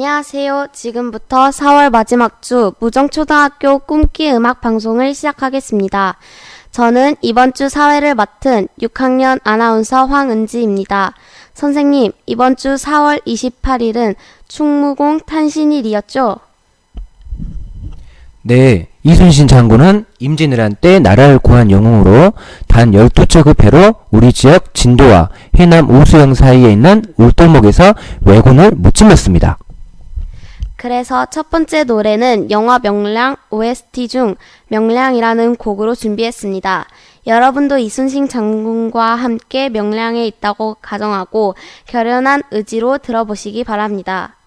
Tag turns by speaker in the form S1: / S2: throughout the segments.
S1: 안녕하세요. 지금부터 4월 마지막 주 무정초등학교 꿈기 음악 방송을 시작하겠습니다. 저는 이번 주 사회를 맡은 6학년 아나운서 황은지입니다. 선생님, 이번 주 4월 28일은 충무공 탄신일이었죠?
S2: 네, 이순신 장군은 임진왜란 때 나라를 구한 영웅으로 단 12척의 배로 우리 지역 진도와 해남 우수영 사이에 있는 울돌목에서 왜군을 무찔렀습니다.
S1: 그래서 첫 번째 노래는 영화 명량 OST 중 명량이라는 곡으로 준비했습니다. 여러분도 이순신 장군과 함께 명량에 있다고 가정하고 결연한 의지로 들어보시기 바랍니다.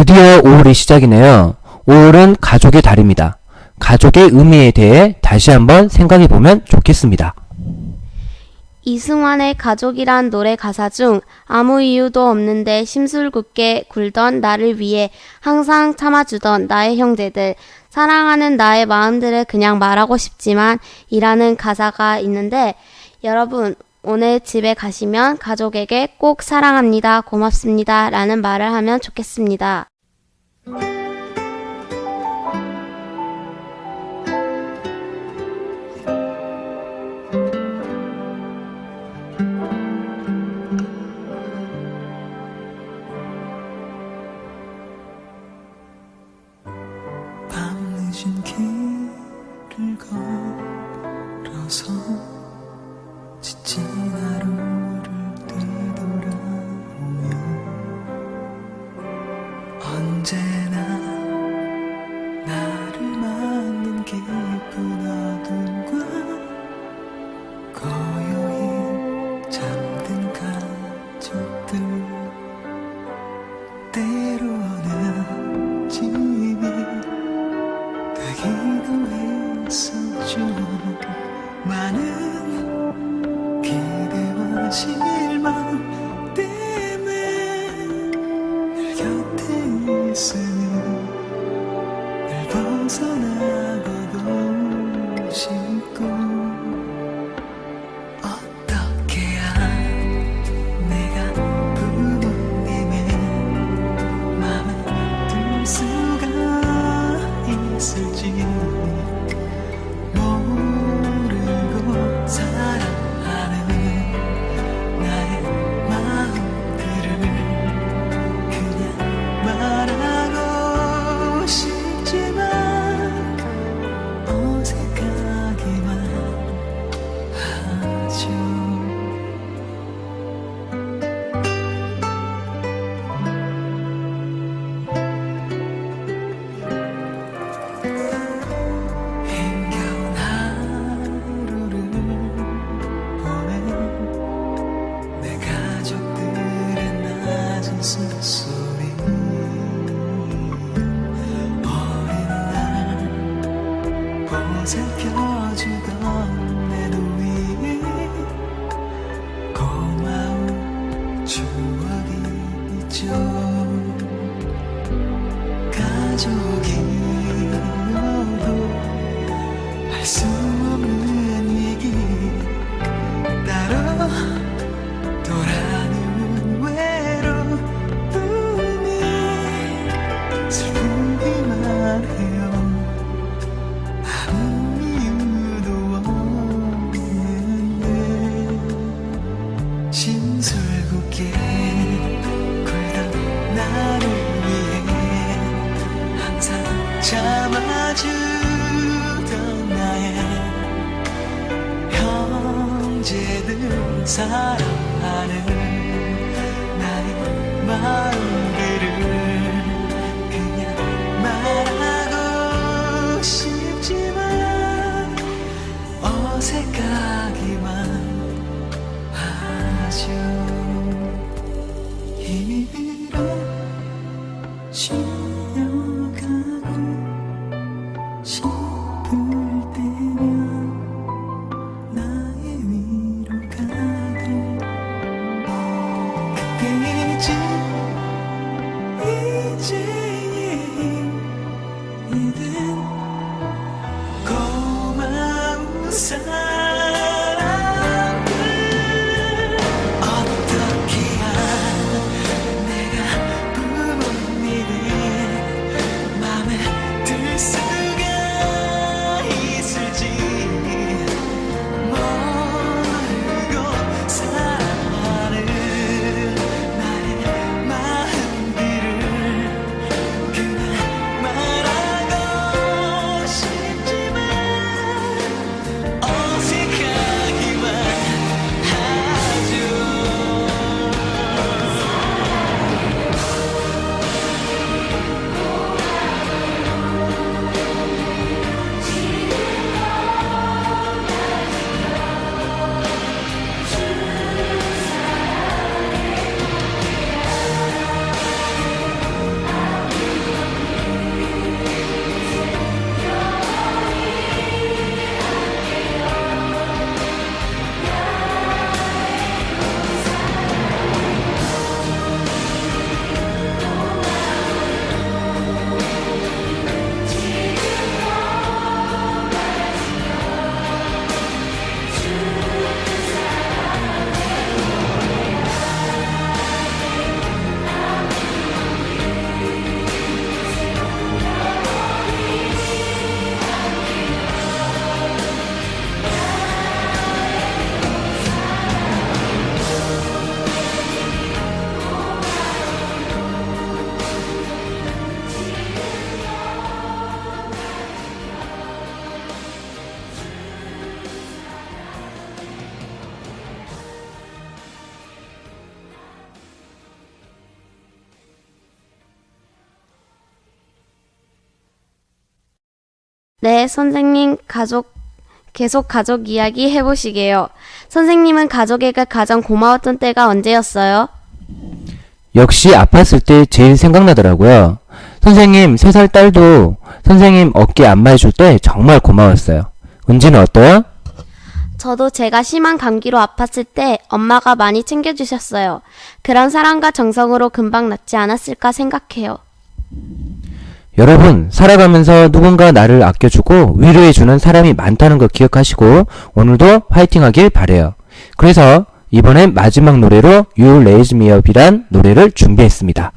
S2: 드디어 5월이 시작이네요. 5월은 가족의 달입니다. 가족의 의미에 대해 다시 한번 생각해 보면 좋겠습니다.
S1: 이승환의 가족이란 노래 가사 중 아무 이유도 없는데 심술궂게 굴던 나를 위해 항상 참아주던 나의 형제들, 사랑하는 나의 마음들을 그냥 말하고 싶지만 이라는 가사가 있는데 여러분 오늘 집에 가시면 가족에게 꼭 사랑합니다, 고맙습니다 라는 말을 하면 좋겠습니다.
S3: 이
S1: 네, 선생님 가족 계속 가족 이야기 해보시게요. 선생님은 가족에게 가장 고마웠던 때가 언제였어요?
S2: 역시 아팠을 때 제일 생각나더라고요. 선생님, 3살 딸도 선생님 어깨 안마해줄 때 정말 고마웠어요. 은지는 어때요?
S1: 저도 제가 심한 감기로 아팠을 때 엄마가 많이 챙겨주셨어요. 그런 사랑과 정성으로 금방 낫지 않았을까 생각해요.
S2: 여러분, 살아가면서 누군가 나를 아껴주고 위로해주는 사람이 많다는 거 기억하시고 오늘도 화이팅 하길 바래요. 그래서 이번엔 마지막 노래로 You Raise Me Up이란 노래를 준비했습니다.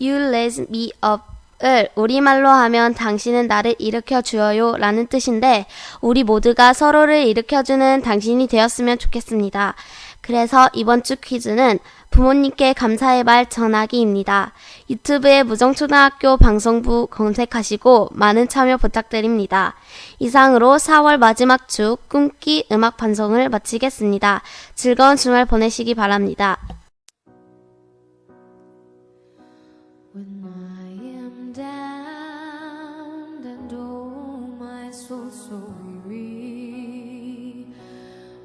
S1: You raise me up을 우리말로 하면 당신은 나를 일으켜 주어요 라는 뜻인데 우리 모두가 서로를 일으켜 주는 당신이 되었으면 좋겠습니다. 그래서 이번 주 퀴즈는 부모님께 감사의 말 전하기입니다. 유튜브에 무정초등학교 방송부 검색하시고 많은 참여 부탁드립니다. 이상으로 4월 마지막 주 꿈기 음악 방송을 마치겠습니다. 즐거운 주말 보내시기 바랍니다.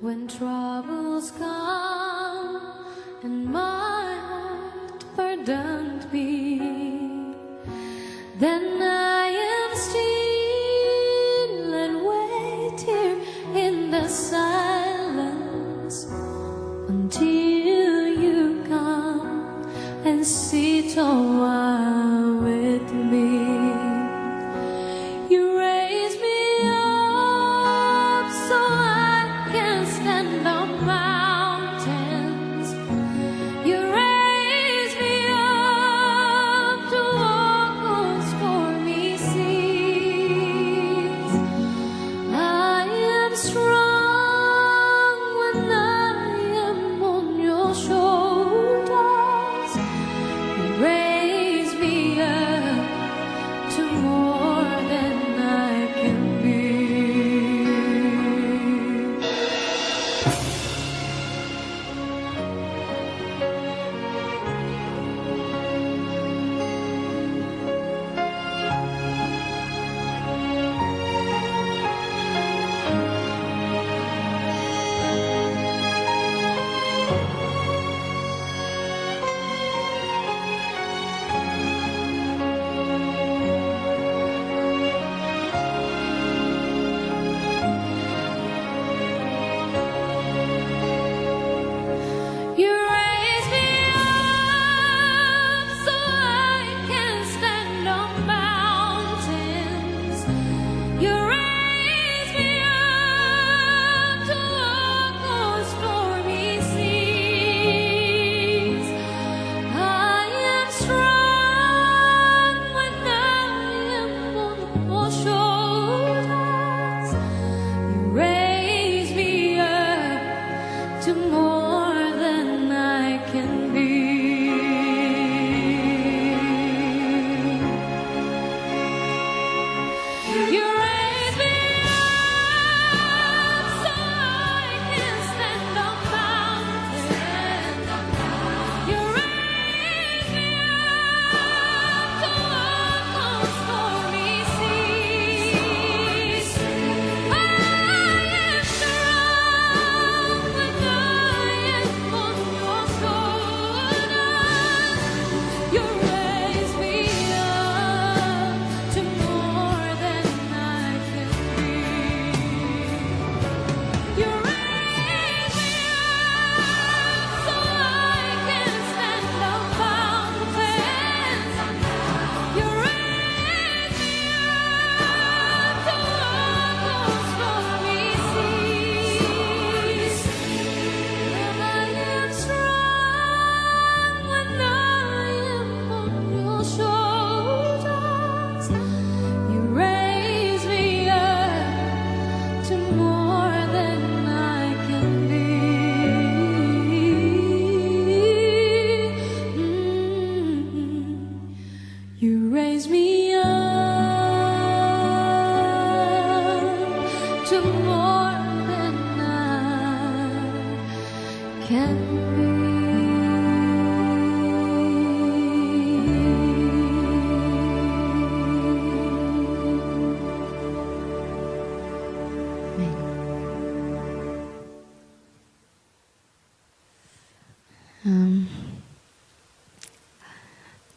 S4: When troubles come and my heart burdened be, then I am still and wait here in the silence until you come and sit awhile.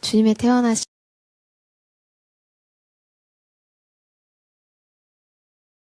S5: 주님의 태어나신